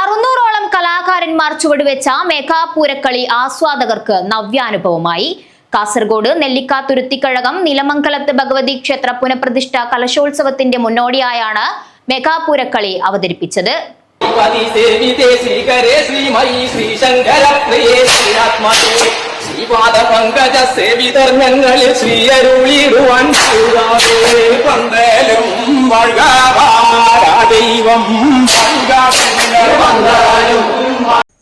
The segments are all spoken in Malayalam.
അറുന്നൂറോളം കലാകാരന്മാർ ചുവടുവെച്ച മെഗാ പൂരക്കളി ആസ്വാദകർക്ക് നവ്യാനുഭവമായി. കാസർഗോഡ് നെല്ലിക്കാത്തുരുത്തിക്കഴകം നിലമംഗലത്ത് ഭഗവതി ക്ഷേത്ര പുനഃപ്രതിഷ്ഠ കലശോത്സവത്തിന്റെ മുന്നോടിയായാണ് മേഘാപൂരക്കളി അവതരിപ്പിച്ചത്. ദൈവം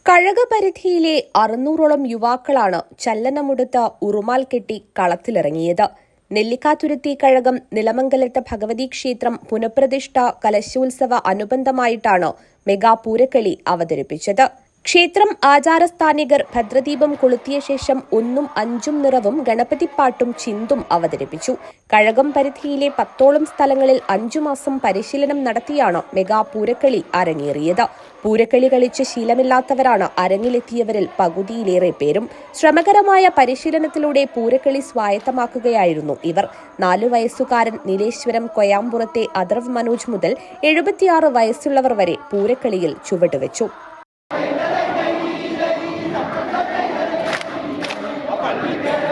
കഴകപരിധിയിലെ അറുന്നൂറോളം യുവാക്കളാണ് ചല്ലനമുടുത്ത ഉറുമാൽ കെട്ടി കളത്തിലിറങ്ങിയത്. നെല്ലിക്കാതുരുത്തി കഴകം നിലമംഗലത്ത് ഭഗവതി ക്ഷേത്രം പുനഃപ്രതിഷ്ഠ കലശോത്സവ അനുബന്ധമായിട്ടാണ് മെഗാ പൂരക്കളി അവതരിപ്പിച്ചത്. ക്ഷേത്രം ആചാരസ്ഥാനികർ ഭദ്രദീപം കൊളുത്തിയ ശേഷം ഒന്നും അഞ്ചും നിറവും ഗണപതിപ്പാട്ടും ചിന്തും അവതരിപ്പിച്ചു. കഴകം പരിധിയിലെ പത്തോളം സ്ഥലങ്ങളിൽ അഞ്ചു മാസം പരിശീലനം നടത്തിയാണ് മെഗാ പൂരക്കളി അരങ്ങേറിയത്. പൂരക്കളി കളിച്ച് ശീലമില്ലാത്തവരാണ് അരങ്ങിലെത്തിയവരിൽ പകുതിയിലേറെ പേരും. ശ്രമകരമായ പരിശീലനത്തിലൂടെ പൂരക്കളി സ്വായത്തമാക്കുകയായിരുന്നു ഇവർ. നാലു വയസ്സുകാരൻ നീലേശ്വരം കൊയാമ്പുറത്തെ അദർവ് മനോജ് മുതൽ എഴുപത്തിയാറ് വയസ്സുള്ളവർ വരെ പൂരക്കളിയിൽ ചുവടുവെച്ചു. Amen.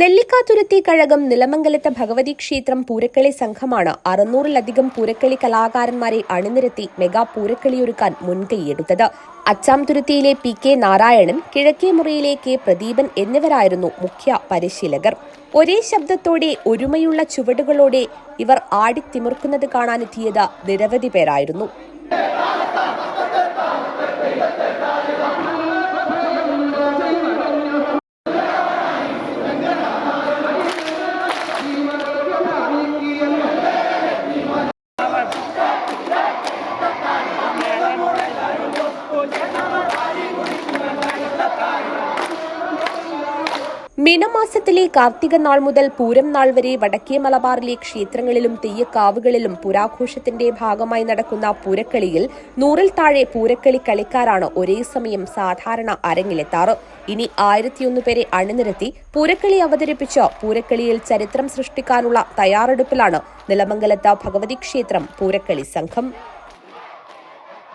നെല്ലിക്കാതുരുത്തി കഴകം നിലമംഗലത്തെ ഭഗവതി ക്ഷേത്രം പൂരക്കളി സംഘമാണ് അറുന്നൂറിലധികം പൂരക്കളി കലാകാരന്മാരെ അണിനിരത്തി മെഗാ പൂരക്കളിയൊരുക്കാൻ മുൻകൈയെടുത്തത്. അച്ചാംതുരുത്തിയിലെ പി കെ നാരായണൻ കിഴക്കേ മുറിയിലെ കെ പ്രദീപൻ എന്നിവരായിരുന്നു മുഖ്യ പരിശീലകർ. ഒരേ ശബ്ദത്തോടെ ഒരുമയുള്ള ചുവടുകളോടെ ഇവർ ആടിത്തിമിർക്കുന്നത് കാണാനെത്തിയത് നിരവധി പേരായിരുന്നു. മീനമാസത്തിലെ കാർത്തിക നാൾ മുതൽ പൂരം നാൾ വരെ വടക്കേ മലബാറിലെ ക്ഷേത്രങ്ങളിലും തെയ്യക്കാവുകളിലും പുരാഘോഷത്തിന്റെ ഭാഗമായി നടക്കുന്ന പൂരക്കളിയിൽ നൂറിൽ താഴെ പൂരക്കളി കളിക്കാരാണ് ഒരേ സമയം സാധാരണ അരങ്ങിലെത്താറ്. ഇനി ആയിരത്തിയൊന്ന് പേരെ അണിനിരത്തി പൂരക്കളി അവതരിപ്പിച്ച് പൂരക്കളിയിൽ ചരിത്രം സൃഷ്ടിക്കാനുള്ള തയ്യാറെടുപ്പിലാണ് നിലമംഗലത്ത ഭഗവതി ക്ഷേത്രം പൂരക്കളി സംഘം.